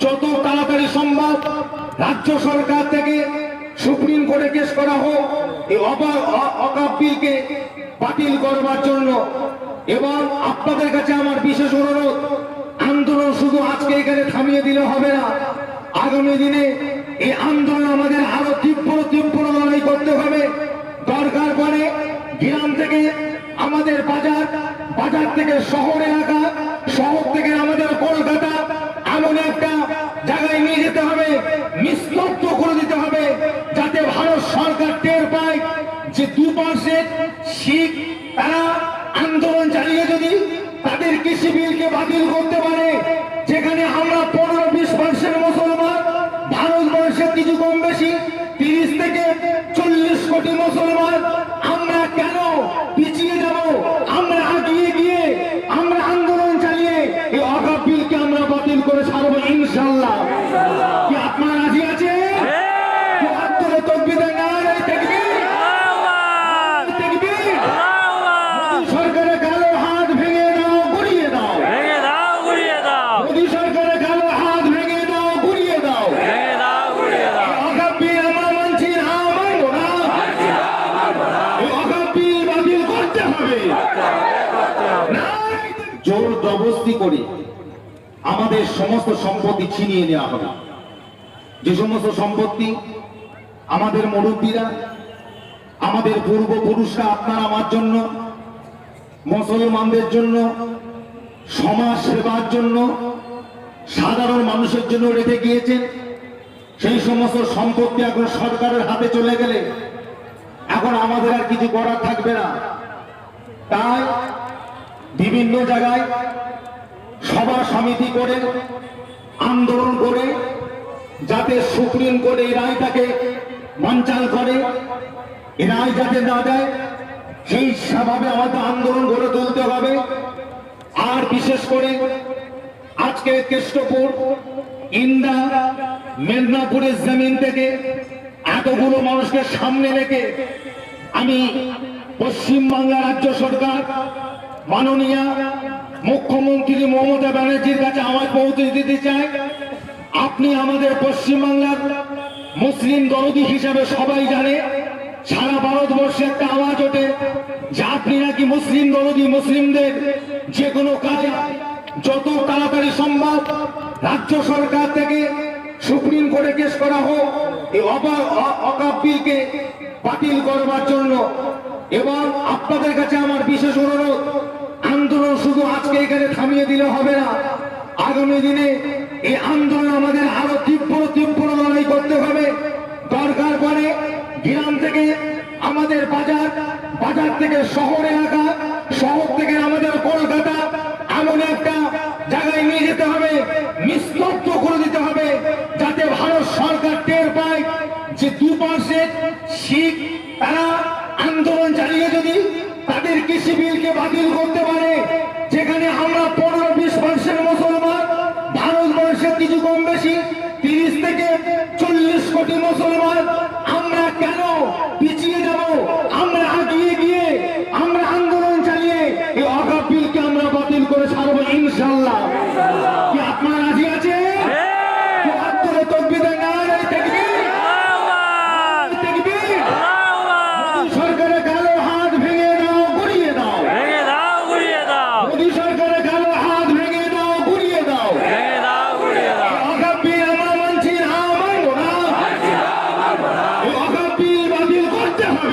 যত তাড়াতাড়ি সম্ভব রাজ্য সরকার থেকে সুপ্রিম কোর্টে কেস করা হোক, এই অবা- অ- অকাপ বিলকে বাতিল করবার জন্য। এবং আপনাদের কাছে আমার বিশেষ অনুরোধ, আন্দোলন শুধু আজকে এখানে থামিয়ে দিলে হবে না। আগামী দিনে এই আন্দোলন আমাদের আরও তীব্র তীব্র লড়াই করতে হবে। দরকার পড়ে গ্রাম থেকে আমাদের বাজার বাজার থেকে শহর এলাকা, শহর থেকে আমাদের কলকাতা এমন একটা জায়গায় নিয়ে যেতে হবে, নিস্তব্ধ করে দিতে হবে, যাতে ভারত সরকার টের পায় যে দু পাশে শিখ তারা আন্দোলন চালিয়ে যদি তাদের কৃষি বিলকে বাতিল করতে পারে জোর জবস্তি করে আমাদের সমস্ত সম্পত্তি ছিনিয়ে নেওয়া হবে। যে সমস্ত সম্পত্তি আমাদের মুরব্বীরা, আমাদের পূর্বপুরুষরা, আপনার আমার জন্য, মুসলমানদের জন্য, সমাজ সেবার জন্য, সাধারণ মানুষের জন্য রেখে গিয়েছেন, সেই সমস্ত সম্পত্তি এখন সরকারের হাতে চলে গেলে এখন আমাদের আর কিছু করার থাকবে না। তাই বিভিন্ন জায়গায় সভা সমিতি করে, আন্দোলন করে, যাতে সুপ্রিম কোর্ট এই রায়টাকে মঞ্চাল করে, এই রায় যাতে না দেয়, সেই স্বভাবে আমাদের আন্দোলন গড়ে তুলতে হবে। আর বিশেষ করে আজকে কেষ্টপুর, ইন্দা, মেদিনীপুরের জমিন থেকে এতগুলো মানুষকে সামনে রেখে আমি পশ্চিমবাংলা রাজ্য সরকার, মাননীয় মুখ্যমন্ত্রী মমতা ব্যানার্জির কাছে আওয়াজ পৌঁছে দিতে চাই আপনি আমাদের পশ্চিমবাংলার মুসলিম দরদি হিসাবে সবাই জানে, সারা ভারতবর্ষে একটা আওয়াজ ওঠে যে আপনি নাকি মুসলিম দরদি, মুসলিমদের যে কোনো কাজে যত তাড়াতাড়ি সম্ভব রাজ্য সরকার থেকে সুপ্রিম কোর্টে কেস করা হোক, এই অবা- অ- অকাপ বিলকে বাতিল করবার জন্য এবং আপনাদের কাছে আমার বিশেষ অনুরোধ, আন্দোলন শুধু আজকে এখানে থামিয়ে দিলে হবে না। আগামী দিনে এই আন্দোলন আমাদের আরও তীব্র তীব্র লড়াই করতে হবে। দরকার পড়ে গ্রাম থেকে আমাদের বাজার বাজার থেকে শহর এলাকা শহর থেকে আমাদের কলকাতা, এমন একটা জায়গায় নিয়ে যেতে হবে। নিস্তব্ধ বিলকে বাতিল করতে পারে, যেখানে আমরা পনেরো বিশ পার্সেন্ট মুসলমান ভারতবর্ষের কিছু কম বেশি তিরিশ থেকে চল্লিশ কোটি মুসলমান, আমরা কেন পিছিয়ে যাব? আমরা আগিয়ে গিয়ে আমরা আন্দোলন চালিয়ে এই অগাপিলকে আমরা বাতিল করে ছাড়বো ইনশাল্লাহ